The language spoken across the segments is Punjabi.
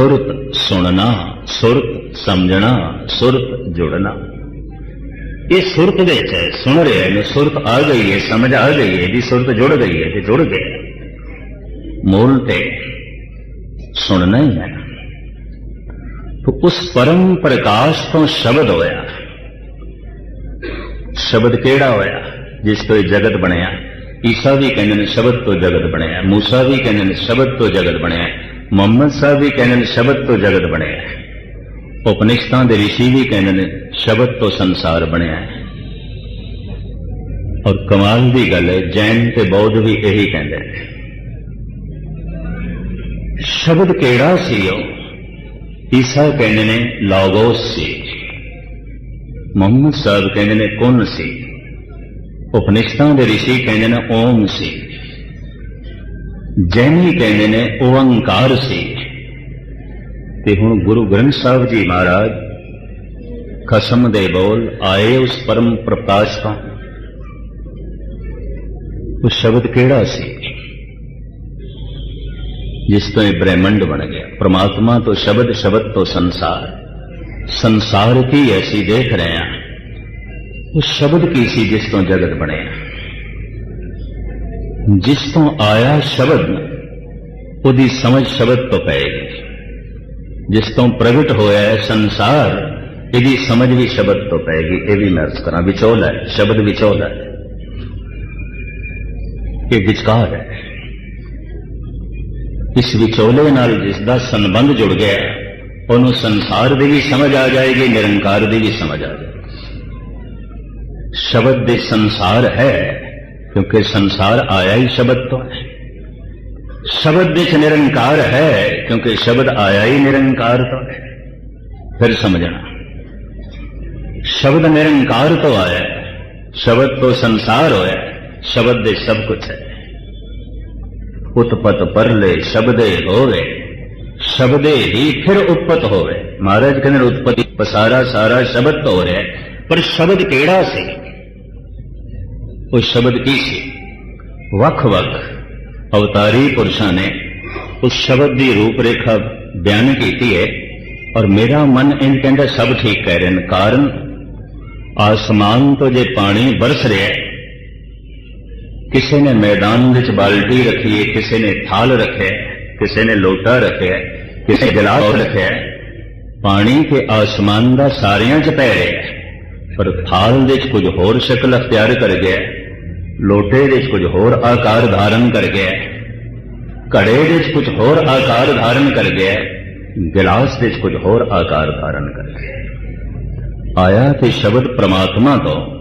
ਸੁਰਤ ਸੁਣਨਾ, ਸੁਰਤ ਸਮਝਣਾ, ਸੁਰਤ ਜੁੜਨਾ। ਇਹ ਸੁਰਤ ਦੇ ਹੈ ਸੁਣ ਰਿਹਾ ਹੈ ਸੁਰਤ ਆ ਗਈ ਹੈ, ਸਮਝ ਆ ਗਈ ਹੈ ਜੀ ਸੁਰਤ ਜੁੜ ਗਈ ਹੈ ਤੇ ਜੁੜ ਗਿਆ। ਮੂਲ ਤੇ ਸੁਣਨਾ ਹੀ ਹੈ। ਤੋ ਉਸ ਪਰਮ ਪ੍ਰਕਾਸ਼ ਤੋਂ ਸ਼ਬਦ ਹੋਇਆ। ਸ਼ਬਦ ਕਿਹੜਾ ਹੋਇਆ? ਜਿਸ ਤੋਂ ਇਹ ਜਗਤ ਬਣਿਆ। ਈਸਾ ਵੀ ਕਹਿੰਦੇ ਨੇ ਸ਼ਬਦ ਤੋਂ ਜਗਤ ਬਣਿਆ। ਮੂਸਾ ਵੀ ਕਹਿੰਦੇ ਨੇ ਸ਼ਬਦ ਤੋਂ ਜਗਤ ਬਣਿਆ। ਮੁਹੰਮਦ ਸਾਹਿਬ ਵੀ ਕਹਿੰਦੇ ਨੇ, ਸ਼ਬਦ ਤੋਂ ਜਗਤ ਬਣਿਆ ਉਪਨਿਸ਼ਦਾਂ ਦੇ ਰਿਸ਼ੀ ਵੀ ਕਹਿੰਦੇ ਨੇ, ਸ਼ਬਦ ਤੋਂ ਸੰਸਾਰ ਬਣਿਆ ਹੈ। ਔਰ ਕਮਾਲ ਦੀ ਗੱਲ ਹੈ, ਜੈਨ ਤੇ ਬੌਧ ਵੀ ਇਹੀ ਕਹਿੰਦੇ ਨੇ। ਸ਼ਬਦ ਕਿਹੜਾ ਸੀ ਉਹ? ਈਸਾ ਕਹਿੰਦੇ ਨੇ, ਲਾਗੋਸ ਸੀ। ਮੁਹੰਮਦ ਸਾਹਿਬ ਕਹਿੰਦੇ ਨੇ, ਕੁਨ ਸੀ। ਉਪਨਿਸ਼ਦਾਂ ਦੇ ਰਿਸ਼ੀ ਕਹਿੰਦੇ ਨੇ, ਓਮ ਸੀ। ਜੈਨੀ ਕਹਿੰਦੇ ਨੇ ਓੰਕਾਰ ਸੀ ਤੇ ਹੁਣ ਗੁਰੂ ਗ੍ਰੰਥ ਸਾਹਿਬ ਜੀ ਮਹਾਰਾਜ ਖਸਮ ਦੇ ਬੋਲ ਆਏ ਉਸ ਪਰਮ ਪ੍ਰਕਾਸ਼ ਤੋਂ। ਉਹ ਸ਼ਬਦ ਕਿਹੜਾ ਸੀ ਜਿਸ ਤੋਂ ਇਹ ਬ੍ਰਹਿਮੰਡ ਬਣ ਗਿਆ। ਪ੍ਰਮਾਤਮਾ ਤੋਂ ਸ਼ਬਦ ਸ਼ਬਦ ਤੋਂ ਸੰਸਾਰ। ਸੰਸਾਰ ਕੀ ਐਸੀ ਦੇਖ ਰਹੇ ਹਾਂ? ਉਹ ਸ਼ਬਦ ਕੀ ਸੀ ਜਿਸ ਤੋਂ ਜਗਤ ਬਣਿਆ? ਜਿਸ ਤੋਂ ਆਇਆ ਸ਼ਬਦ, ਉਹਦੀ ਸਮਝ ਸ਼ਬਦ ਤੋਂ ਪਏਗੀ। ਜਿਸ ਤੋਂ ਪ੍ਰਗਟ ਹੋਇਆ ਸੰਸਾਰ, ਇਹਦੀ ਸਮਝ ਵੀ ਸ਼ਬਦ ਤੋਂ ਪਏਗੀ। ਇਹ ਵੀ ਮੈਂ ਅਰਜ਼ ਕਰਾਂ, ਵਿਚੋਲ ਹੈ, ਸ਼ਬਦ ਵਿਚੋਲ ਹੈ। ਇਹ ਵਿਚਕਾਰ ਹੈ। ਇਸ ਵਿਚੋਲੇ ਨਾਲ ਜਿਸ ਦਾ ਸੰਬੰਧ ਜੁੜ ਗਿਆ, ਉਹਨੂੰ ਸੰਸਾਰ ਦੀ ਵੀ ਸਮਝ ਆ ਜਾਏਗੀ, ਨਿਰੰਕਾਰ ਦੀ ਵੀ ਸਮਝ ਆ ਜਾਏਗੀ। ਸ਼ਬਦ ਦੇ ਸੰਸਾਰ ਹੈ। ਕਿਉਂਕਿ ਸੰਸਾਰ ਆਇਆ ਹੀ ਸ਼ਬਦ ਤੋਂ ਹੈ ਸ਼ਬਦ ਵਿੱਚ ਨਿਰੰਕਾਰ ਹੈ ਕਿਉਂਕਿ ਸ਼ਬਦ ਆਇਆ ਹੀ ਨਿਰੰਕਾਰ ਤੋਂ ਹੈ ਫਿਰ ਸਮਝਣਾ ਸ਼ਬਦ ਨਿਰੰਕਾਰ ਤੋਂ ਆਇਆ ਹੈ ਸ਼ਬਦ ਤੋਂ ਸੰਸਾਰ ਹੋਇਆ ਹੈ ਸ਼ਬਦ ਦੇ ਸਭ ਕੁਝ ਹੈ ਉਤਪਤ ਪਰਲੇ ਸ਼ਬਦੇ ਹੋਵੇ ਸ਼ਬਦੇ ਹੀ ਫਿਰ ਉਤਪਤ ਹੋਵੇ ਮਹਾਰਾਜ ਕਹਿੰਦੇ ਉਤਪਤੀ ਪਸਾਰਾ ਸਾਰਾ ਸ਼ਬਦ ਤੋਂ ਹੋ ਰਿਹਾ ਪਰ ਸ਼ਬਦ ਕਿਹੜਾ ਸੀ ਉਹ ਸ਼ਬਦ ਕੀ ਸੀ? ਵੱਖ-ਵੱਖ ਅਵਤਾਰੀ ਪੁਰਸ਼ਾਂ ਨੇ ਉਸ ਸ਼ਬਦ ਦੀ ਰੂਪਰੇਖਾ ਬਿਆਨ ਕੀਤੀ ਹੈ ਔਰ ਮੇਰਾ ਮਨ ਇਹ ਕਹਿੰਦਾ ਸਭ ਠੀਕ ਕਹਿ ਰਹੇ ਨੇ ਕਾਰਨ, ਆਸਮਾਨ ਤੋਂ ਜੇ ਪਾਣੀ ਬਰਸ ਰਿਹਾ ਕਿਸੇ ਨੇ ਮੈਦਾਨ ਵਿੱਚ ਬਾਲਟੀ ਰੱਖੀ ਹੈ, ਕਿਸੇ ਨੇ ਥਾਲ ਰੱਖਿਆ ਕਿਸੇ ਨੇ ਲੋਟਾ ਰੱਖਿਆ ਕਿਸੇ ਨੇ ਗਲਾਸ ਰੱਖਿਆ ਪਾਣੀ ਤੇ ਆਸਮਾਨ ਦਾ ਸਾਰਿਆਂ 'ਚ ਪੈ ਰਿਹਾ ਪਰ ਥਾਲ ਵਿੱਚ ਕੁਝ ਹੋਰ ਸ਼ਕਲ ਅਖਤਿਆਰ ਕਰ ਗਿਆ ਲੋਟੇ ਵਿੱਚ ਕੁਝ ਹੋਰ ਆਕਾਰ ਧਾਰਨ ਕਰ ਗਿਆ ਘੜੇ ਵਿੱਚ ਕੁਝ ਹੋਰ ਆਕਾਰ ਧਾਰਨ ਕਰ ਗਿਆ ਗਿਲਾਸ ਵਿੱਚ ਕੁਝ ਹੋਰ ਆਕਾਰ ਧਾਰਨ ਕਰ ਗਿਆ ਆਇਆ ਤੇ ਸ਼ਬਦ ਪ੍ਰਮਾਤਮਾ ਤੋਂ।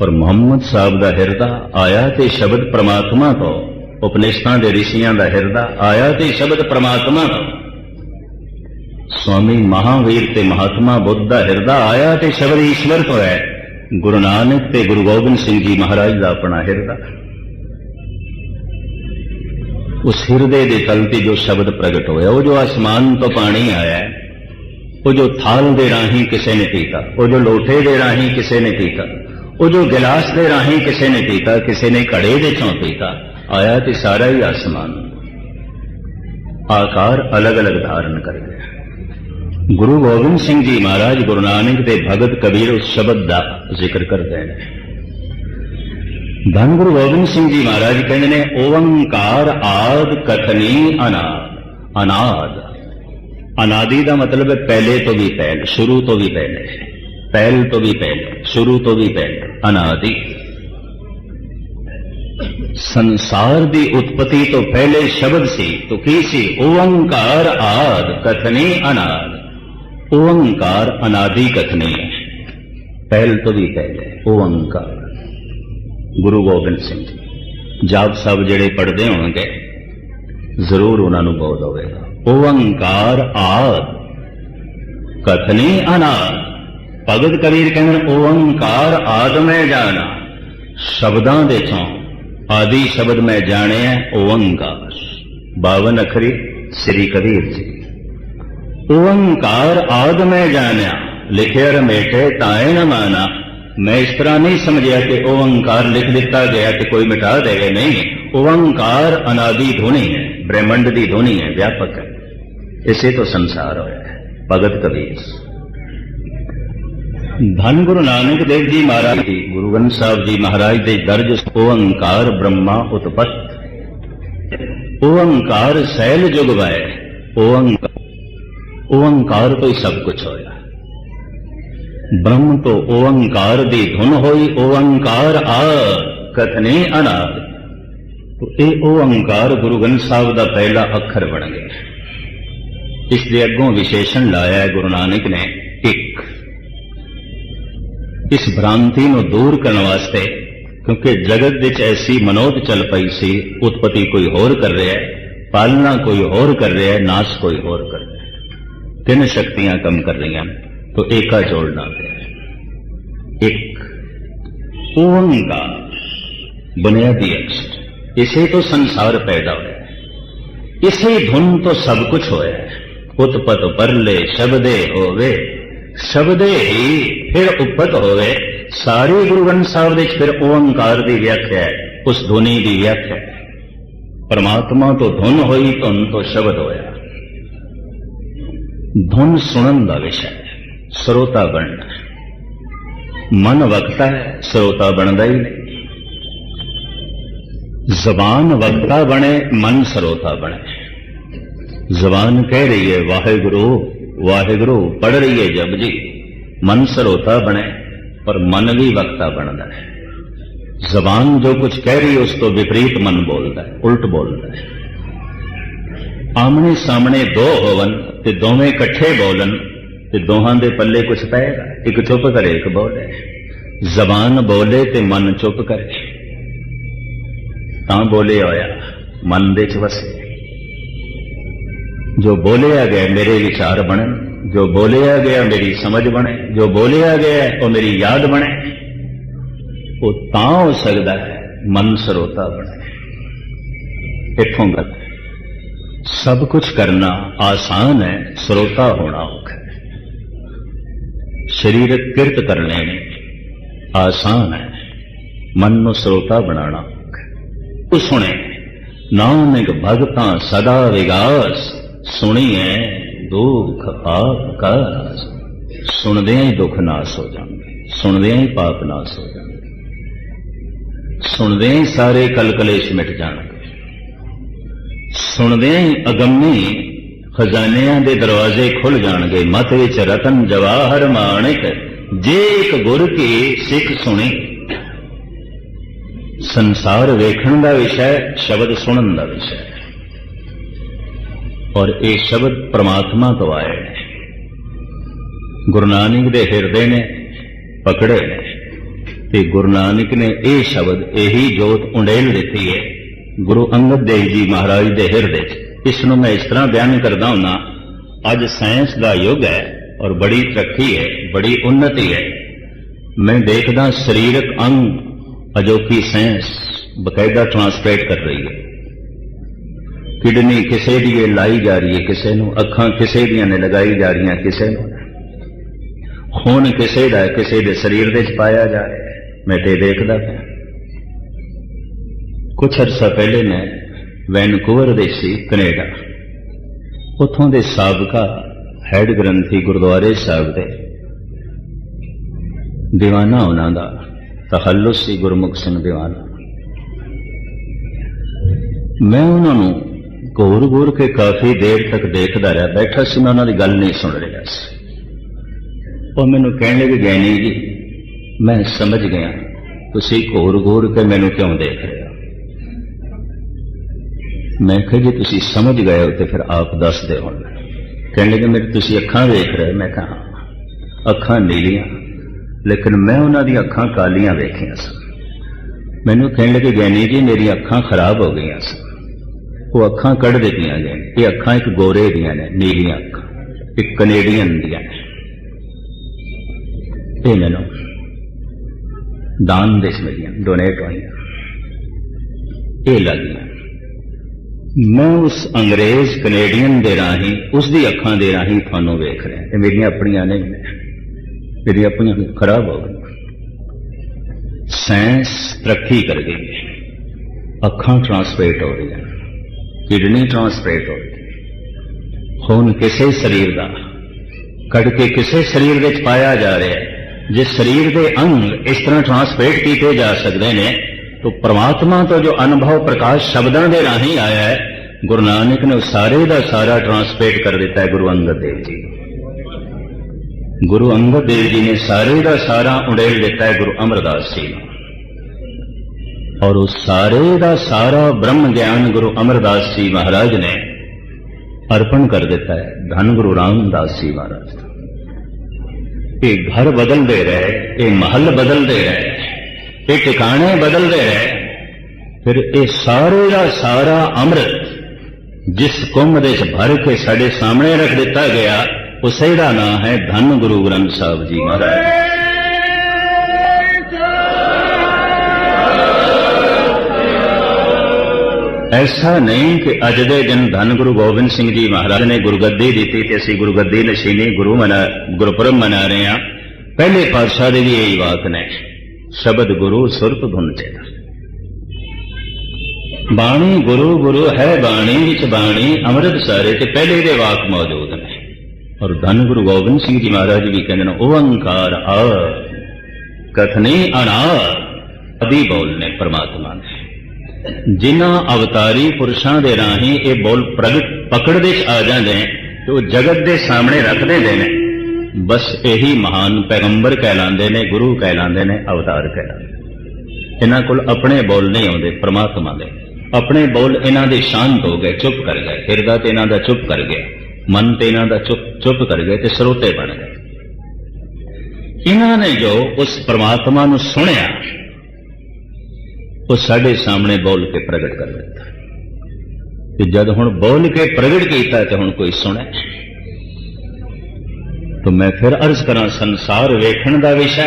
ਪਰ ਮੁਹੰਮਦ ਸਾਹਿਬ ਦਾ ਹਿਰਦਾ ਆਇਆ ਤੇ ਸ਼ਬਦ ਪ੍ਰਮਾਤਮਾ ਤੋਂ। ਉਪਨਿਸ਼ਦਾਂ ਦੇ ਰਿਸ਼ੀਆਂ ਦਾ ਹਿਰਦਾ ਆਇਆ ਤੇ ਸ਼ਬਦ ਪ੍ਰਮਾਤਮਾ ਤੋਂ। ਸਵਾਮੀ ਮਹਾਵੀਰ ਤੇ ਮਹਾਤਮਾ ਬੁੱਧ ਦਾ ਹਿਰਦਾ ਆਇਆ ਤੇ ਸ਼ਬਦ ਈਸ਼ਵਰ ਤੋਂ ਹੈ। ਗੁਰੂ ਨਾਨਕ ਤੇ ਗੁਰੂ ਗੋਬਿੰਦ ਸਿੰਘ ਜੀ ਮਹਾਰਾਜ ਦਾ ਆਪਣਾ ਹਿਰਦਾ। ਉਸ ਹਿਰਦੇ ਦੇ ਤਲ ਤੇ ਜੋ ਸ਼ਬਦ ਪ੍ਰਗਟ ਹੋਇਆ, ਉਹ ਜੋ ਆਸਮਾਨ ਤੋਂ ਪਾਣੀ ਆਇਆ ਉਹ ਜੋ ਥਾਲ ਦੇ ਰਾਹੀਂ ਕਿਸੇ ਨੇ ਪੀਤਾ, ਉਹ ਜੋ ਲੋਟੇ ਦੇ ਰਾਹੀਂ ਕਿਸੇ ਨੇ ਪੀਤਾ, ਉਹ ਜੋ ਗਿਲਾਸ ਦੇ ਰਾਹੀਂ ਕਿਸੇ ਨੇ ਪੀਤਾ, ਕਿਸੇ ਨੇ ਘੜੇ ਦੇ ਚੋਂ ਪੀਤਾ, ਆਇਆ ਤੇ ਸਾਰਾ ਹੀ ਆਸਮਾਨ ਆਕਾਰ ਅਲੱਗ-ਅਲੱਗ ਧਾਰਨ ਕਰ। ਗੁਰੂ ਗੋਬਿੰਦ ਸਿੰਘ ਜੀ ਮਹਾਰਾਜ ਗੁਰੂ ਨਾਨਕ ਦੇ ਭਗਤ ਕਬੀਰ ਉਸ ਸ਼ਬਦ ਦਾ ਜ਼ਿਕਰ ਕਰਦੇ ਨੇ। ਧੰਨ ਗੁਰੂ ਗੋਬਿੰਦ ਸਿੰਘ ਜੀ ਮਹਾਰਾਜ ਕਹਿੰਦੇ ਨੇ, ਓੰਕਾਰ ਆਦ ਕਥਨੀ ਅਨਾਦ। ਅਨਾਦ। ਅਨਾਦੀ ਦਾ ਮਤਲਬ ਹੈ ਪਹਿਲੇ ਤੋਂ ਵੀ ਪਹਿਲ, ਸ਼ੁਰੂ ਤੋਂ ਵੀ ਪਹਿਲੇ। ਪਹਿਲ ਤੋਂ ਵੀ ਪਹਿਲੇ, ਸ਼ੁਰੂ ਤੋਂ ਵੀ ਪਹਿਲੇ, ਅਨਾਦੀ। ਸੰਸਾਰ ਦੀ ਉਤਪਤੀ ਤੋਂ ਪਹਿਲੇ ਸ਼ਬਦ ਸੀ तो ਕੀ ਸੀ? ਓੰਕਾਰ ਆਦ ਕਥਨੀ ਅਨਾਦ ਓੰਕਾਰ ਅਨਾਦੀ ਕਥਨੀ। ਹੈ ਪਹਿਲ ਤੋਂ ਵੀ ਪਹਿਲੇ ਓੰਕਾਰ ਗੁਰੂ ਗੋਬਿੰਦ ਸਿੰਘ ਜੀ, ਜਾਪ ਸਾਹਿਬ ਜਿਹੜੇ ਪੜ੍ਹਦੇ ਹੋਣਗੇ, ਜ਼ਰੂਰ ਉਹਨਾਂ ਨੂੰ ਬੋਧ ਹੋਵੇਗਾ। ਓੰਕਾਰ ਆਦ, ਕਥਨੀ ਅਨਾਦ। ਭਗਤ ਕਬੀਰ ਕਹਿੰਦੇ ਓੰਕਾਰ ਆਦ ਮੈਂ ਜਾਣਾ। ਸ਼ਬਦਾਂ ਦੇ ਚੋਂ ਆਦੀ ਸ਼ਬਦ ਮੈਂ ਜਾਣਿਆ ਓੰਕਾਰ 52 ਅਖਰੀ ਸ੍ਰੀ ਕਬੀਰ ਜੀ। ਓੰਕਾਰ ਆਦ ਮੈਂ ਜਾਣਿਆ, ਲਿਖਿਆ ਰਮੇਟੇ ਤਾਏ ਨ ਮਾਨਾ। ਮੈਂ ਇਸ ਤਰ੍ਹਾਂ ਨਹੀਂ ਸਮਝਿਆ ਕਿ ਓੰਕਾਰ ਲਿਖ ਦਿੱਤਾ ਗਿਆ ਤੇ ਕੋਈ ਮਿਟਾ ਦੇਗਾ ਨਹੀਂ। ਓੰਕਾਰ ਅਨਾਦੀ ਧੁਨੀ ਹੈ, ਬ੍ਰਹਮੰਡ ਦੀ ਧੁਨੀ ਹੈ, ਵਿਆਪਕ ਹੈ। ਇਸੇ ਤੋਂ ਸੰਸਾਰ ਹੋਇਆ ਹੈ, ਭਗਤ ਕਬੀਰ ਧੰਨ ਗੁਰੂ ਨਾਨਕ ਦੇਵ ਜੀ ਮਹਾਰਾਜ ਜੀ, ਗੁਰੂ ਗ੍ਰੰਥ ਸਾਹਿਬ ਜੀ ਮਹਾਰਾਜ ਦੇ ਦਰਜ ਓੰਕਾਰ ਬ੍ਰਹਮਾ ਉਤਪਤ। ਓੰਕਾਰ ਸੈਲ ਜੁਗ ਓੰਕਾਰ ਓੰਕਾਰ ਤੋਂ ਹੀ ਸਭ ਕੁਝ ਹੋਇਆ। ਬ੍ਰਹਮ ਤੋਂ ਓੰਕਾਰ ਦੀ ਧੁਨ ਹੋਈ, ਓੰਕਾਰ ਆ, ਕਥਨੇ ਅਨਾਦ। ਤੋ ਇਹ ਓੰਕਾਰ ਗੁਰੂ ਗ੍ਰੰਥ ਸਾਹਿਬ ਦਾ ਪਹਿਲਾ ਅੱਖਰ ਬਣ ਗਿਆ। ਇਸ ਦੇ ਅੱਗੋਂ ਵਿਸ਼ੇਸ਼ਣ ਲਾਇਆ ਹੈ ਗੁਰੂ ਨਾਨਕ ਨੇ, ਇੱਕ। ਇਸ ਭ੍ਰਾਂਤੀ ਨੂੰ ਦੂਰ ਕਰਨ ਵਾਸਤੇ, ਕਿਉਂਕਿ ਜਗਤ ਵਿੱਚ ਐਸੀ ਮਨੋਤ ਚੱਲ ਪਈ ਸੀ, ਉਤਪਤੀ ਕੋਈ ਹੋਰ ਕਰ ਰਿਹਾ ਹੈ, ਪਾਲਣਾ ਕੋਈ ਹੋਰ ਕਰ ਰਿਹਾ ਹੈ, ਨਾਸ਼ ਕੋਈ ਹੋਰ ਕਰ ਰਿਹਾ ਹੈ ਤਿੰਨ ਸ਼ਕਤੀਆਂ ਕੰਮ ਕਰ ਰਹੀਆਂ ਨੇ ਤੋ ਏਕਾ ਜੋੜਨਾ ਪਿਆ ਇੱਕ ਓੰਕਾਰ ਬੁਨਿਆਦੀ ਅਕਸ਼ਰ ਇਸੇ ਤੋਂ ਸੰਸਾਰ ਪੈਦਾ ਹੋਇਆ। ਹੈ ਇਸੇ ਧੁਨ ਤੋਂ ਸਭ ਕੁਝ ਹੋਇਆ। ਹੈ ਉਤਪਤ ਪਰਲੇ ਸ਼ਬਦੇ ਹੋਵੇ, ਸ਼ਬਦੇ ਹੀ ਫਿਰ ਉਪਤ ਹੋਵੇ। ਸਾਰੇ ਗੁਰੂ ਗ੍ਰੰਥ ਸਾਹਿਬ ਦੇ ਵਿੱਚ ਫਿਰ ਓੰਕਾਰ ਦੀ ਵਿਆਖਿਆ ਹੈ, ਉਸ ਧੁਨੀ ਦੀ ਵਿਆਖਿਆ ਹੈ। ਪਰਮਾਤਮਾ ਤੋਂ ਧੁਨ ਹੋਈ, ਧੁਨ ਤੋਂ ਸ਼ਬਦ ਹੋਇਆ। ਧੁਨ ਸੁਣਨ ਦਾ ਵਿਸ਼ਾ ਹੈ, ਸਰੋਤਾ ਬਣਨਾ ਮਨ ਵਕਤਾ ਹੈ, ਸਰੋਤਾ ਬਣਦਾ ਹੀ ਨਹੀਂ। ਜ਼ਬਾਨ ਵਕਤਾ ਬਣੇ, ਮਨ ਸਰੋਤਾ ਬਣੇ। ਜ਼ਬਾਨ ਕਹਿ ਰਹੀ ਹੈ, ਵਾਹਿਗੁਰੂ ਵਾਹਿਗੁਰੂ ਪੜ ਰਹੀ ਹੈ ਜਪ ਜੀ। ਮਨ ਸਰੋਤਾ ਬਣੇ, ਪਰ ਮਨ ਵੀ ਵਕਤਾ ਬਣਦਾ ਹੈ। ਜ਼ਬਾਨ ਜੋ ਕੁਝ ਕਹਿ ਰਹੀ ਹੈ, ਉਸ ਤੋਂ ਵਿਪਰੀਤ ਮਨ ਬੋਲਦਾ ਹੈ, ਉਲਟ ਬੋਲਦਾ ਹੈ। ਆਮਣੇ ਸਾਹਮਣੇ ਦੋ ਹੋਵਨ ਤੇ ਦੋਵੇਂ ਇਕੱਠੇ ਬੋਲਣ ਤੇ ਦੋਹਾਂ ਦੇ ਪੱਲੇ ਕੁਝ ਪਏਗਾ। ਇੱਕ ਚੁੱਪ ਕਰੇ, ਇੱਕ ਬੋਲੇ। ਜ਼ਬਾਨ ਬੋਲੇ ਤੇ ਮਨ ਚੁੱਪ ਕਰੇ। ਤਾਂ ਬੋਲੇ ਹੋਇਆ, ਮਨ ਦੇ ਚ ਵਸੇ। ਜੋ ਬੋਲਿਆ ਗਿਆ, ਮੇਰੇ ਵਿਚਾਰ ਬਣਨ ਜੋ ਬੋਲਿਆ ਗਿਆ, ਮੇਰੀ ਸਮਝ ਬਣੇ। ਜੋ ਬੋਲਿਆ ਗਿਆ, ਉਹ ਮੇਰੀ ਯਾਦ ਬਣੇ। ਉਹ ਤਾਂ ਹੋ ਸਕਦਾ ਹੈ, ਮਨ ਸਰੋਤਾ ਬਣੇ। ਇੱਥੋਂ ਗੱਲ। ਸਭ ਕੁਝ ਕਰਨਾ ਆਸਾਨ ਹੈ, ਸਰੋਤਾ ਹੋਣਾ ਔਖਾ ਹੈ। ਸਰੀਰਕ ਕਿਰਤ ਕਰਨੇ ਨੇ ਆਸਾਨ ਹੈ, ਮਨ ਨੂੰ ਸਰੋਤਾ ਬਣਾਉਣਾ ਔਖਾ ਉਹ ਸੁਣੇ, ਨਾਨਕ ਭਗਤਾਂ ਸਦਾ ਵਿਗਾਸ ਸੁਣੀਏ ਦੁੱਖ ਪਾਪ ਕਾ ਸੁਣਦਿਆਂ ਹੀ ਦੁੱਖ ਨਾਸ ਹੋ ਜਾਂਦੇ ਸੁਣਦਿਆਂ ਹੀ ਪਾਪ ਨਾਸ ਹੋ ਜਾਂਦੇ। ਸੁਣਦਿਆਂ ਹੀ ਸਾਰੇ ਕਲਕਲੇਸ਼ ਮਿਟ ਜਾਣਗੇ ਸੁਣਦਿਆਂ ਹੀ ਅਗੰਮੀ। ਖਜ਼ਾਨਿਆਂ ਦੇ ਦਰਵਾਜ਼ੇ ਖੁੱਲ ਜਾਣਗੇ। ਮਤ ਵਿੱਚ ਰਤਨ ਜਵਾਹਰ ਮਾਣਿਕ। ਜੇ ਇੱਕ ਗੁਰ ਕੀ ਸਿੱਖ ਸੁਣੀ। ਸੰਸਾਰ ਵੇਖਣ ਦਾ ਵਿਸ਼ਾ ਸ਼ਬਦ ਸੁਣਨ ਦਾ ਵਿਸ਼ਾ ਔਰ ਇਹ ਸ਼ਬਦ ਪ੍ਰਮਾਤਮਾ ਤੋਂ ਆਇਆ ਨੇ ਗੁਰੂ ਨਾਨਕ ਦੇ ਹਿਰਦੇ ਨੇ ਪਕੜੇ ਨੇ। ਤੇ ਗੁਰੂ ਨਾਨਕ ਨੇ ਇਹ ਸ਼ਬਦ, ਇਹੀ ਜੋਤ ਉਡੇਲ ਦਿੱਤੀ ਹੈ। ਗੁਰੂ ਅੰਗਦ ਦੇਵ ਜੀ ਮਹਾਰਾਜ ਦੇ ਹਿਰਦੇ 'ਚ। ਇਸ ਨੂੰ ਮੈਂ ਇਸ ਤਰ੍ਹਾਂ ਬਿਆਨ ਕਰਦਾ ਹੁੰਨਾ, ਅੱਜ ਸਾਇੰਸ ਦਾ ਯੁੱਗ ਹੈ ਔਰ ਬੜੀ ਤਰੱਕੀ ਹੈ, ਬੜੀ ਉન્નਤੀ ਹੈ। ਮੈਂ ਦੇਖਦਾ ਸਰੀਰਕ ਅੰਗ ਅਜੋਕੀ ਸਾਇੰਸ ਬਕਾਇਦਾ ਟ੍ਰਾਂਸਪਲੇਟ ਕਰ ਰਹੀ ਹੈ। ਕਿਡਨੀ ਕਿਸੇ ਦੀ ਇਹ ਲਾਈ ਜਾ ਰਹੀ ਹੈ ਕਿਸੇ ਨੂੰ, ਅੱਖਾਂ ਕਿਸੇ ਦੀਆਂ ਨੇ ਲਗਾਈ ਜਾ ਰਹੀਆਂ ਕਿਸੇ ਨੂੰ। ਖੂਨ ਕਿਸੇ ਦਾ ਕਿਸੇ ਦੇ ਸਰੀਰ ਦੇ ਵਿੱਚ ਪਾਇਆ ਜਾ ਰਿਹਾ ਮੈਂ ਤੇ ਦੇਖਦਾ ਪਿਆ। ਕੁਛ ਅਰਸਾ ਪਹਿਲੇ ਮੈਂ ਵੈਨਕੂਵਰ ਦੇ ਸੀ ਕੈਨੇਡਾ। ਉੱਥੋਂ ਦੇ ਸਾਬਕਾ ਹੈਡ ਗ੍ਰੰਥੀ ਗੁਰਦੁਆਰੇ ਸਾਹਿਬ ਦੇ ਦੀਵਾਨਾ ਉਹਨਾਂ ਦਾ, ਤਖੱਲੁਸ ਸੀ ਗੁਰਮੁਖ ਸਿੰਘ ਦੀਵਾਨਾ। ਮੈਂ ਉਹਨਾਂ ਨੂੰ ਗੌਰ ਗੌਰ ਕੇ ਕਾਫੀ ਦੇਰ ਤੱਕ ਦੇਖਦਾ ਰਿਹਾ, ਬੈਠਾ ਸੀ, ਮੈਂ ਉਹਨਾਂ ਦੀ ਗੱਲ ਨਹੀਂ ਸੁਣ ਰਿਹਾ ਸੀ। ਉਹ ਮੈਨੂੰ ਕਹਿਣ ਲੱਗੇ ਗਿਆਨੀ ਜੀ, ਮੈਂ ਸਮਝ ਗਿਆ, ਤੁਸੀਂ ਘੋਰ ਘੋਰ ਕੇ ਮੈਨੂੰ ਕਿਉਂ ਦੇਖ ਰਹੇ ਮੈਂ ਕਿਹਾ ਜੇ ਤੁਸੀਂ ਸਮਝ ਗਏ ਹੋ ਤੇ ਫਿਰ ਆਪ ਦੱਸ ਦਿਓ ਹੁਣ। ਕਹਿਣ ਲੱਗੇ, ਮੇਰੇ ਤੁਸੀਂ ਅੱਖਾਂ ਵੇਖ ਰਹੇ ਮੈਂ ਕਿਹਾ ਅੱਖਾਂ ਨੀਲੀਆਂ, ਲੇਕਿਨ ਮੈਂ ਉਹਨਾਂ ਦੀਆਂ ਅੱਖਾਂ ਕਾਲੀਆਂ ਵੇਖੀਆਂ ਸਨ। ਮੈਨੂੰ ਕਹਿਣ ਲੱਗੇ ਗਿਆਨੀ ਜੀ, ਮੇਰੀਆਂ ਅੱਖਾਂ ਖਰਾਬ ਹੋ ਗਈਆਂ ਸਨ। ਉਹ ਅੱਖਾਂ ਕੱਢ ਦਿੱਤੀਆਂ ਗਈਆਂ ਇਹ ਅੱਖਾਂ ਇੱਕ ਗੋਰੇ ਦੀਆਂ ਨੇ, ਨੀਲੀਆਂ ਅੱਖਾਂ, ਇੱਕ ਕੈਨੇਡੀਅਨ ਦੀਆਂ ਨੇ। ਇਹ ਮੈਨੂੰ ਦਾਨ ਦੇ ਮਿਲੀਆਂ ਡੋਨੇਟ ਹੋਈਆਂ। ਇਹ ਲੱਗੀਆਂ। ਮੈਂ ਉਸ ਅੰਗਰੇਜ਼ ਕੈਨੇਡੀਅਨ ਦੇ ਰਾਹੀਂ ਉਸ ਦੀ ਅੱਖਾਂ ਦੇ ਰਾਹੀਂ ਤੁਹਾਨੂੰ ਵੇਖ ਰਿਹਾ ਇਹ ਮੇਰੀਆਂ ਆਪਣੀਆਂ ਨਹੀਂ ਨੇ, ਮੇਰੀਆਂ ਆਪਣੀਆਂ ਖਰਾਬ ਹੋ ਗਈਆਂ। ਸਾਇੰਸ ਤਰੱਕੀ ਕਰ ਗਈ ਹੈ। ਅੱਖਾਂ ਟ੍ਰਾਂਸਪਲੇਟ ਹੋ ਰਹੀਆਂ ਕਿਡਨੀ ਟ੍ਰਾਂਸਪਲੇਟ ਹੋ ਰਹੀ ਹੈ ਖੂਨ ਕਿਸੇ ਸਰੀਰ ਦਾ ਕੱਢ ਕੇ ਕਿਸੇ ਸਰੀਰ ਵਿੱਚ ਪਾਇਆ ਜਾ ਰਿਹਾ ਹੈ ਜੇ ਸਰੀਰ ਦੇ ਅੰਗ ਇਸ ਤਰ੍ਹਾਂ ਟ੍ਰਾਂਸਪੇਟ ਕੀਤੇ ਜਾ ਸਕਦੇ ਨੇ ਤਾਂ ਪ੍ਰਮਾਤਮਾ ਤੋਂ ਜੋ ਅਨੁਭਵ ਪ੍ਰਕਾਸ਼ ਸ਼ਬਦਾਂ ਦੇ ਰਾਹੀਂ ਆਇਆ ਹੈ, ਗੁਰੂ ਨਾਨਕ ਨੇ ਉਹ ਸਾਰੇ ਦਾ ਸਾਰਾ ਟਰਾਂਸਲੇਟ ਕਰ ਦਿੱਤਾ ਹੈ ਗੁਰੂ ਅੰਗਦ ਦੇਵ ਜੀ। ਗੁਰੂ ਅੰਗਦ ਦੇਵ ਜੀ ਨੇ ਸਾਰੇ ਦਾ ਸਾਰਾ ਉਡੇਲ ਦਿੱਤਾ ਹੈ ਗੁਰੂ ਅਮਰਦਾਸ ਜੀ ਨੂੰ। ਔਰ ਉਹ ਸਾਰੇ ਦਾ ਸਾਰਾ ਬ੍ਰਹਮ ਗਿਆਨ ਗੁਰੂ ਅਮਰਦਾਸ ਜੀ ਮਹਾਰਾਜ ਨੇ ਅਰਪਣ ਕਰ ਦਿੱਤਾ ਹੈ, ਧੰਨ ਗੁਰੂ ਰਾਮਦਾਸ ਜੀ ਮਹਾਰਾਜ। ਇਹ ਘਰ ਬਦਲਦੇ ਰਹੇ, ਇਹ ਮਹੱਲ ਬਦਲਦੇ ਰਹੇ। ਇਹ ਟਿਕਾਣੇ ਬਦਲਦੇ ਰਹੇ ਫਿਰ ਇਹ ਸਾਰੇ ਦਾ ਸਾਰਾ ਅੰਮ੍ਰਿਤ ਜਿਸ ਕੁੰਭ ਦੇ ਚ ਭਰ ਕੇ ਸਾਡੇ ਸਾਹਮਣੇ ਰੱਖ ਦਿੱਤਾ ਗਿਆ, ਉਸੇ ਦਾ ਨਾਮ ਹੈ ਧੰਨ ਗੁਰੂ ਗ੍ਰੰਥ ਸਾਹਿਬ ਜੀ ਮਹਾਰਾਜ। ਐਸਾ ਨਹੀਂ ਕਿ ਅੱਜ ਦੇ ਦਿਨ ਧੰਨ ਗੁਰੂ ਗੋਬਿੰਦ ਸਿੰਘ ਜੀ ਮਹਾਰਾਜ ਨੇ ਗੁਰਗੱਦੀ ਦਿੱਤੀ ਤੇ ਅਸੀਂ ਗੁਰਗੱਦੀ ਨਸ਼ੀਨੀ ਗੁਰੂ ਮਨਾ ਗੁਰਪੁਰਬ ਮਨਾ ਰਹੇ ਹਾਂ। ਪਹਿਲੇ ਪਾਤਸ਼ਾਹ ਦੇ ਵੀ ਇਹੀ ਵਾਕ ਨੇ। ਸ਼ਬਦ ਗੁਰੂ ਸੁਰਪ ਧੁਨ ਚੇਤਾ ਬਾਣੀ ਗੁਰੂ ਗੁਰੂ ਹੈ ਬਾਣੀ, ਵਿੱਚ ਬਾਣੀ, ਅੰਮ੍ਰਿਤ ਸਾਰੇ ਤੇ ਪਹਿਲੇ ਦੇ ਵਾਕ ਮੌਜੂਦ ਨੇ। ਔਰ ਧੰਨ ਗੁਰੂ ਗੋਬਿੰਦ ਸਿੰਘ ਜੀ ਮਹਾਰਾਜ ਵੀ ਕਹਿੰਦੇ ਨੇ, ਓੰਕਾਰ ਆ, ਕਥਨੀ ਅਣਾ ਅਦੀ ਬੋਲ ਨੇ ਪਰਮਾਤਮਾ ਨੇ। ਜਿਨ੍ਹਾਂ ਅਵਤਾਰੀ ਪੁਰਸ਼ਾਂ ਦੇ ਰਾਹੀਂ ਇਹ ਬੋਲ ਪ੍ਰਗਟ ਪਕੜਦੇ ਚ ਆ ਜਾਂਦੇ ਨੇ ਤੇ ਉਹ ਜਗਤ ਦੇ ਸਾਹਮਣੇ ਰੱਖ ਦਿੰਦੇ ਨੇ। ਬਸ ਇਹੀ ਮਹਾਨ ਪੈਗੰਬਰ ਕਹਿਲਾਉਂਦੇ ਨੇ, ਗੁਰੂ ਕਹਿਲਾਉਂਦੇ ਨੇ, ਅਵਤਾਰ ਕਹਿਲਾਉਂਦੇ ਇਹਨਾਂ ਕੋਲ ਆਪਣੇ ਬੋਲ ਨਹੀਂ ਆਉਂਦੇ, ਪ੍ਰਮਾਤਮਾ ਦੇ। ਆਪਣੇ ਬੋਲ ਇਹਨਾਂ ਦੇ ਸ਼ਾਂਤ ਹੋ ਗਏ, ਚੁੱਪ ਕਰ ਗਏ। ਹਿਰਦਾ ਤੇ ਇਹਨਾਂ ਦਾ ਚੁੱਪ ਕਰ ਗਿਆ। ਮਨ ਤੇ ਇਹਨਾਂ ਦਾ ਚੁੱਪ ਚੁੱਪ ਕਰ ਗਏ ਤੇ ਸਰੋਤੇ ਬਣ ਗਏ। ਇਹਨਾਂ ਨੇ ਜੋ ਉਸ ਪ੍ਰਮਾਤਮਾ ਨੂੰ ਸੁਣਿਆ, ਉਹ ਸਾਡੇ ਸਾਹਮਣੇ ਬੋਲ ਕੇ ਪ੍ਰਗਟ ਕਰ ਦਿੱਤਾ। ਤੇ ਜਦ ਹੁਣ ਬੋਲ ਕੇ ਪ੍ਰਗਟ ਕੀਤਾ ਤੇ ਹੁਣ ਕੋਈ ਸੁਣੇ ਤਾਂ ਮੈਂ ਫਿਰ ਅਰਜ਼ ਕਰਾਂ, ਸੰਸਾਰ ਵੇਖਣ ਦਾ ਵਿਸ਼ਾ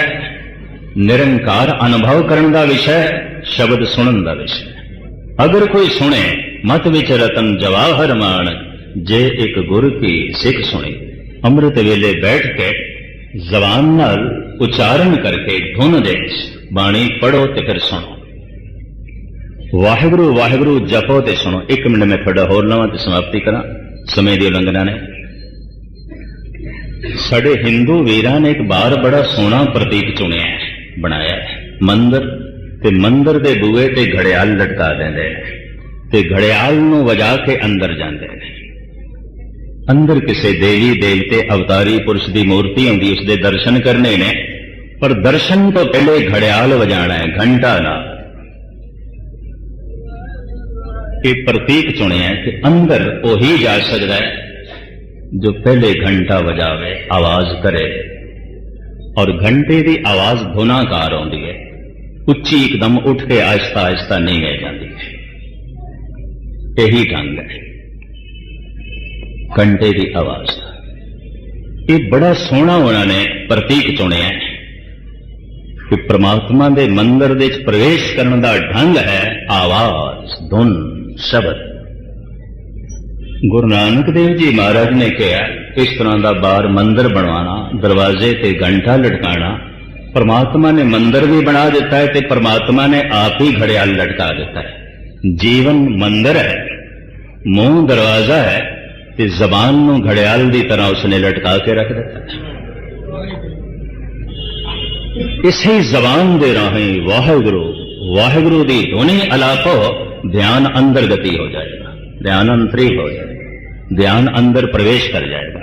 ਨਿਰੰਕਾਰ ਅਨੁਭਵ ਕਰਨ ਦਾ ਵਿਸ਼ਾ ਸ਼ਬਦ ਸੁਣਨ ਦਾ ਵਿਸ਼ਾ ਅਗਰ ਕੋਈ ਸੁਣੇ, ਮਤ ਵਿੱਚ ਰਤਨ ਜਵਾਹਰ ਮਾਨ ਜੇ ਇੱਕ ਗੁਰ ਕੀ ਸਿੱਖ ਸੁਣੇ, ਅੰਮ੍ਰਿਤ ਵੇਲੇ ਬੈਠ ਕੇ ਜ਼ਬਾਨ ਨਾਲ ਉਚਾਰਨ ਕਰਕੇ ਧੁਨ ਦੇ ਬਾਣੀ ਪੜੋ ਤੇ ਫਿਰ ਸੁਣੋ। ਵਾਹਿਗੁਰੂ ਵਾਹਿਗੁਰੂ ਜਪੋ ਤੇ ਸੁਣੋ। ਇੱਕ ਮਿੰਟ ਮੈਂ ਤੁਹਾਡਾ ਹੋਰ ਲਵਾਂ ਤੇ ਸਮਾਪਤੀ ਕਰਾਂ। ਸਮੇਂ ਦੀ ਉਲੰਘਣਾ ਨੇ ਸਾਡੇ ਹਿੰਦੂ ਵੀਰਾਂ ਨੇ ਇੱਕ ਬਾਰ ਬੜਾ ਸੋਹਣਾ ਪ੍ਰਤੀਕ ਚੁਣਿਆ ਹੈ, ਬਣਾਇਆ ਹੈ। ਮੰਦਰ ਤੇ ਮੰਦਰ ਦੇ ਬੂਹੇ ਤੇ ਘੜਿਆਲ ਲਟਕਾ ਦਿੰਦੇ ਨੇ ਤੇ ਘੜਿਆਲ ਨੂੰ ਵਜਾ ਕੇ ਅੰਦਰ ਜਾਂਦੇ ਨੇ। ਅੰਦਰ ਕਿਸੇ ਦੇਵੀ ਦੇਵਤੇ, ਅਵਤਾਰੀ ਪੁਰਸ਼ ਦੀ ਮੂਰਤੀ ਹੁੰਦੀ ਉਸ ਦੇ ਦਰਸ਼ਨ ਕਰਨੇ ਨੇ, ਪਰ ਦਰਸ਼ਨ ਤੋਂ ਪਹਿਲੇ ਘੜਿਆਲ ਵਜਾਣਾ ਹੈ, ਘੰਟਾ ਨਾਲ ਇਹ ਪ੍ਰਤੀਕ ਚੁਣਿਆ ਕਿ ਅੰਦਰ ਉਹੀ ਜਾ ਸਕਦਾ ਹੈ ਜੋ ਪਹਿਲੇ ਘੰਟਾ ਵਜਾਵੇ, ਆਵਾਜ਼ ਕਰੇ। ਔਰ ਘੰਟੇ ਦੀ ਆਵਾਜ਼ ਧੁਨਾਕਾਰ ਆਉਂਦੀ ਹੈ। ਉੱਚੀ ਇੱਕਦਮ ਉੱਠ ਕੇ ਆਹਿਸਤਾ ਆਹਿਸਤਾ ਨਹੀਂ ਵੇ ਜਾਂਦੀ ਇਹੀ ਢੰਗ ਹੈ। ਘੰਟੇ ਦੀ ਆਵਾਜ਼ ਇਹ ਬੜਾ ਸੋਹਣਾ ਉਹਨਾਂ ਨੇ ਪ੍ਰਤੀਕ ਚੁਣਿਆ ਕਿ ਪ੍ਰਮਾਤਮਾ ਦੇ ਮੰਦਰ ਦੇ ਵਿੱਚ ਪ੍ਰਵੇਸ਼ ਕਰਨ ਦਾ ਢੰਗ ਹੈ ਆਵਾਜ਼, ਧੁਨ, ਸ਼ਬਦ। ਗੁਰੂ ਨਾਨਕ ਦੇਵ ਜੀ ਮਹਾਰਾਜ ਨੇ ਕਿਹਾ, ਇਸ ਤਰ੍ਹਾਂ ਦਾ ਬਾਹਰ ਮੰਦਰ ਬਣਵਾਉਣਾ, ਦਰਵਾਜ਼ੇ ਤੇ ਘੰਟਾ ਲਟਕਾਣਾ ਪਰਮਾਤਮਾ ਨੇ ਮੰਦਰ ਵੀ ਬਣਾ ਦਿੱਤਾ ਹੈ ਤੇ ਪਰਮਾਤਮਾ ਨੇ ਆਪ ਹੀ ਘੜਿਆਲ ਲਟਕਾ ਦਿੱਤਾ ਹੈ। ਜੀਵਨ ਮੰਦਰ ਹੈ, ਮੂੰਹ ਦਰਵਾਜ਼ਾ ਹੈ ਤੇ ਜ਼ਬਾਨ ਨੂੰ ਘੜਿਆਲ ਦੀ ਤਰ੍ਹਾਂ ਉਸਨੇ ਲਟਕਾ ਕੇ ਰੱਖ ਦਿੱਤਾ ਇਸੇ ਜ਼ਬਾਨ ਦੇ ਰਾਹੀਂ ਵਾਹਿਗੁਰੂ ਵਾਹਿਗੁਰੂ ਦੀ ਧੁਨੀ ਅਲਾਪੋ ਧਿਆਨ ਅੰਦਰ ਗਤੀ ਹੋ ਜਾਏਗਾ। ਧਿਆਨ ਅੰਤਰੀ ਹੋ ਜਾਏਗਾ ਧਿਆਨ ਅੰਦਰ ਪ੍ਰਵੇਸ਼ ਕਰ ਜਾਏਗਾ।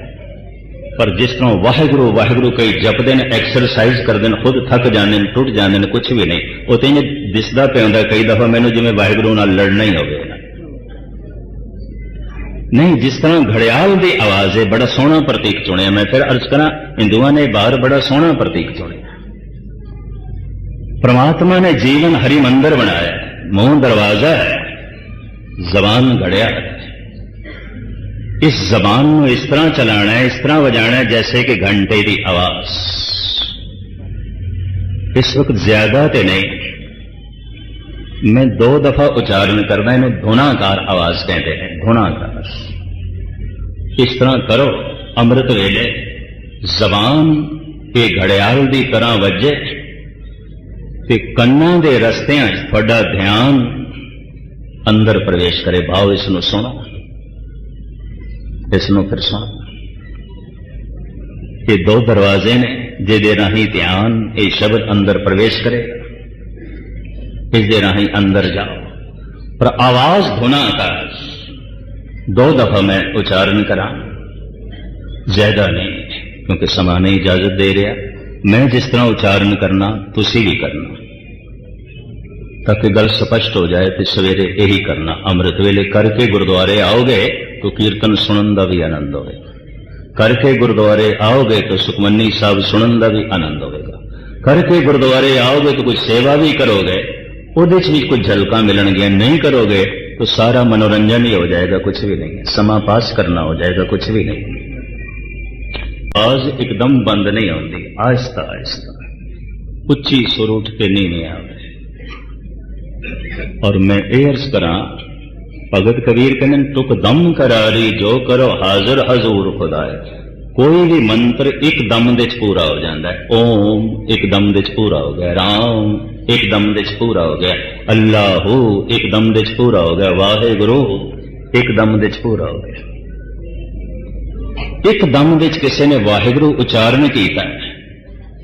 ਪਰ ਜਿਸ ਤਰ੍ਹਾਂ ਵਾਹਿਗੁਰੂ ਵਾਹਿਗੁਰੂ ਕਈ ਜਪਦੇ ਨੇ ਐਕਸਰਸਾਈਜ਼ ਕਰਦੇ ਨੇ, ਖੁਦ ਥੱਕ ਜਾਂਦੇ ਨੇ, ਟੁੱਟ ਜਾਂਦੇ ਨੇ ਕੁਝ ਵੀ ਨਹੀਂ, ਉਹ ਤੇ ਦਿਸਦਾ ਪਿਆ ਹੁੰਦਾ, ਕਈ ਦਫਾ ਮੈਨੂੰ ਜਿਵੇਂ ਵਾਹਿਗੁਰੂ ਨਾਲ ਲੜਨਾ ਹੀ ਹੋਵੇ। ਨਹੀਂ, ਜਿਸ ਤਰ੍ਹਾਂ ਘੜਿਆਲ ਦੀ ਆਵਾਜ਼ ਹੈ, ਬੜਾ ਸੋਹਣਾ ਪ੍ਰਤੀਕ ਚੁਣਿਆ, ਮੈਂ ਫਿਰ ਅਰਜ਼ ਕਰਾਂ, ਹਿੰਦੂਆਂ ਨੇ ਬਾਹਰ ਬੜਾ ਸੋਹਣਾ ਪ੍ਰਤੀਕ ਚੁਣਿਆ। ਪ੍ਰਮਾਤਮਾ ਨੇ ਜੀਵਨ ਹਰੀ ਮੰਦਰ ਬਣਾਇਆ, ਮੂੰਹ ਦਰਵਾਜ਼ਾ ਹੈ ਜ਼ਬਾਨ ਘੜਿਆ ਇਸ ਜ਼ਬਾਨ ਨੂੰ ਇਸ ਤਰ੍ਹਾਂ ਚਲਾਣਾ ਹੈ, ਇਸ ਤਰ੍ਹਾਂ ਵਜਾਣਾ ਜੈਸੇ ਕਿ ਘੰਟੇ ਦੀ ਆਵਾਜ਼। ਇਸ ਵਕਤ ਜ਼ਿਆਦਾ ਤੇ ਨਹੀਂ। ਮੈਂ ਦੋ ਦਫਾ ਉਚਾਰਨ ਕਰਦਾ, ਇਹਨੂੰ ਧੁਨਾਕਾਰ ਆਵਾਜ਼ ਕਹਿੰਦੇ ਨੇ ਧੁਨਾਕਾਰ ਇਸ ਤਰ੍ਹਾਂ ਕਰੋ, ਅੰਮ੍ਰਿਤ ਵੇਲੇ ਜ਼ਬਾਨ ਤੇ ਘੜਿਆਲ ਦੀ ਤਰ੍ਹਾਂ ਵੱਜੇ ਤੇ ਕੰਨਾਂ ਦੇ ਰਸਤਿਆਂ 'ਚ ਤੁਹਾਡਾ ਧਿਆਨ अंदर प्रवेश करे, भाव विष्णु सोना। फिर कृष्ण ये दो दरवाजे ने जेदे राही ध्यान, ये शब्द अंदर प्रवेश करे, इसदे राही अंदर जाओ। पर आवाज़ धुना का दो दफ़ा मैं उच्चारण करा। ज़्यादा नहीं, क्योंकि समा ने इजाज़त दे रहा। मैं जिस तरह उच्चारण करना, तुसी भी करना। ਤਾਂ ਕਿ ਗੱਲ ਸਪਸ਼ਟ ਹੋ ਜਾਏ ਤੇ ਸਵੇਰੇ ਇਹੀ ਕਰਨਾ। ਅੰਮ੍ਰਿਤ ਵੇਲੇ ਕਰਕੇ ਗੁਰਦੁਆਰੇ ਆਓਗੇ ਤਾਂ ਕੀਰਤਨ ਸੁਣਨ ਦਾ ਵੀ ਆਨੰਦ ਹੋਵੇਗਾ। ਕਰਕੇ ਗੁਰਦੁਆਰੇ ਆਓਗੇ ਤਾਂ ਸੁਖਮਨੀ ਸਾਹਿਬ ਸੁਣਨ ਦਾ ਵੀ ਆਨੰਦ ਹੋਵੇਗਾ। ਕਰਕੇ ਗੁਰਦੁਆਰੇ ਆਓਗੇ ਤਾਂ ਕੋਈ ਸੇਵਾ ਵੀ ਕਰੋਗੇ, ਉਹਦੇ 'ਚ ਵੀ ਕੁਝ ਝਲਕਾਂ ਮਿਲਣਗੀਆਂ ਨਹੀਂ ਕਰੋਗੇ, ਤਾਂ ਸਾਰਾ ਮਨੋਰੰਜਨ ਹੀ ਹੋ ਜਾਏਗਾ ਕੁਝ ਵੀ ਨਹੀਂ। ਸਮਾਂ ਪਾਸ ਕਰਨਾ ਹੋ ਜਾਏਗਾ ਕੁਝ ਵੀ ਨਹੀਂ। ਆਵਾਜ਼ ਇੱਕਦਮ ਬੰਦ ਨਹੀਂ ਆਉਂਦੀ ਆਹਿਸਤਾ ਆਹਿਸਤਾ ਉੱਚੀ ਸੁਰ ਉੱਠ ਕੇ ਨਹੀਂ ਆਉਂਦੀ और मैं ये अर्ज करा भगत कबीर कहने टुक दम करारी जो करो हाजिर हजूर खुदाए ਕੋਈ ਵੀ ਮੰਤਰ ਇੱਕ ਦਮ ਦੇ ਚ ਪੂਰਾ ਹੋ ਜਾਂਦਾ ਹੈ ਓਮ ਇੱਕ ਦਮ ਦੇ ਚ ਪੂਰਾ ਹੋ ਗਿਆ ਰਾਮ ਇੱਕ ਦਮ ਦੇ ਚ ਪੂਰਾ ਹੋ ਗਿਆ ਅੱਲਾਹੂ ਇੱਕ ਦਮ ਦੇ ਚ ਪੂਰਾ ਹੋ ਗਿਆ ਵਾਹਿਗੁਰੂ ਇੱਕ ਦਮ ਦੇ ਚ ਪੂਰਾ ਹੋ ਗਿਆ ਇੱਕ ਦਮ ਵਿੱਚ ਕਿਸੇ ਨੇ ਵਾਹਿਗੁਰੂ ਉਚਾਰਨ ਕੀਤਾ ਹੈ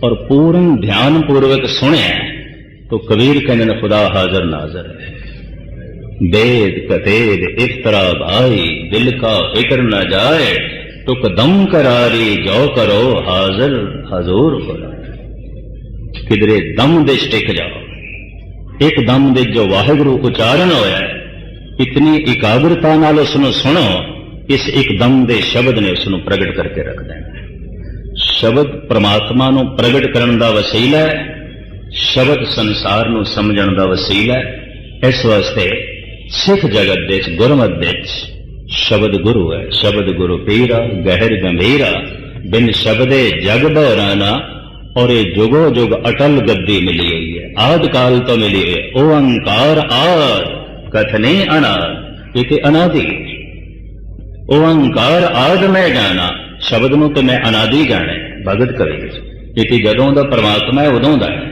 ਔਰ ਪੂਰਨ ਧਿਆਨ ਪੂਰਵਕ ਸੁਣਿਆ ਤਾਂ ਕਬੀਰ ਕਹਿੰਦੇ ਨੇ ਖੁਦਾ ਹਾਜ਼ਰ ਨਾਜ਼ਰ ਹੈ वेद कतेद इफ्तरा भाई दिल का फिक्र न जाए टुक दम करारी जो करो हाजिर हजूर बोला किधरे दम दे टिक जाओ एक दम ਦੇ ਜੋ ਵਾਹਿਗੁਰੂ ਉਚਾਰਨ ਹੋਇਆ ਹੈ, ਇਤਨੀ ਇਕਾਗਰਤਾ ਨਾਲ ਉਸ ਨੂੰ ਸੁਣੋ ਇਸ ਇੱਕ ਦਮ ਦੇ ਸ਼ਬਦ ਨੇ ਉਸ ਨੂੰ ਪ੍ਰਗਟ ਕਰਕੇ ਰੱਖ ਦੇਣਾ ਸ਼ਬਦ ਪ੍ਰਮਾਤਮਾ ਨੂੰ ਪ੍ਰਗਟ ਕਰਨ ਦਾ ਵਸੀਲਾ ਹੈ ਸ਼ਬਦ ਸੰਸਾਰ ਨੂੰ ਸਮਝਣ ਦਾ ਵਸੀਲਾ ਹੈ। ਇਸ ਵਾਸਤੇ ਸਿੱਖ ਜਗਤ ਦੇ ਵਿੱਚ ਗੁਰਮਤਿ ਦੇ ਵਿੱਚ ਸ਼ਬਦ ਗੁਰੂ ਹੈ। ਸ਼ਬਦ ਗੁਰੂ ਪੀਰਾ, ਗਹਿਰ ਗੰਭੀਰਾ, ਬਿਨ ਸ਼ਬਦੇ ਜਗ ਬਹਰਾਨਾ ਔਰ ਇਹ ਜੁਗੋ ਜੁਗ ਅਟਲ ਗੱਦੀ ਮਿਲੀ ਹੋਈ ਹੈ। ਆਦ ਕਾਲ ਤੋਂ ਮਿਲੀ ਹੋਈ ਹੈ। ਓੰਕਾਰ ਆਦ, ਕਥਨੇ ਅਨਾਦ ਇਹ ਤੇ ਅਨਾਦੀ ਓੰਕਾਰ ਆਦ ਮੈਂ ਗਾਣਾ, ਸ਼ਬਦ ਨੂੰ ਤੇ ਮੈਂ ਅਨਾਦੀ ਗਾਣਾ ਭਗਤ ਕਬੀਰ ਇਹ ਤੇ ਜਦੋਂ ਦਾ ਪਰਮਾਤਮਾ ਹੈ, ਉਦੋਂ ਦਾ ਹੈ।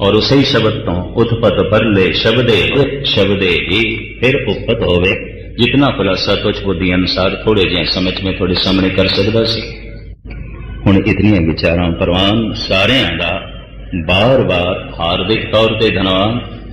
ਔਰ ਉਸੇ ਸ਼ਬਦ ਤੋਂ ਉਤਪਤ ਪਰਲੇ ਸ਼ਬਦੇ ਸ਼ਬਦੇ ਹੀ ਫਿਰ ਉਪਤ ਹੋਵੇ। ਜਿਤਨਾ ਖੁਲਾਸਾ ਤੁਝ ਬੁੱਧੀ ਅਨਸਾਰ ਥੋੜੇ ਜਿਹੇ ਸਮਝ ਮੈਂ ਤੁਹਾਡੇ ਸਾਹਮਣੇ ਕਰ ਸਕਦਾ ਸੀ। ਹੁਣ ਇਤਨੀਆਂ ਵਿਚਾਰਾਂ ਪ੍ਰਵਾਨ ਸਾਰਿਆਂ ਦਾ ਬਾਰ-ਬਾਰ ਹਾਰਦਿਕ ਤੌਰ ਤੇ ਧੰਨਵਾਦ।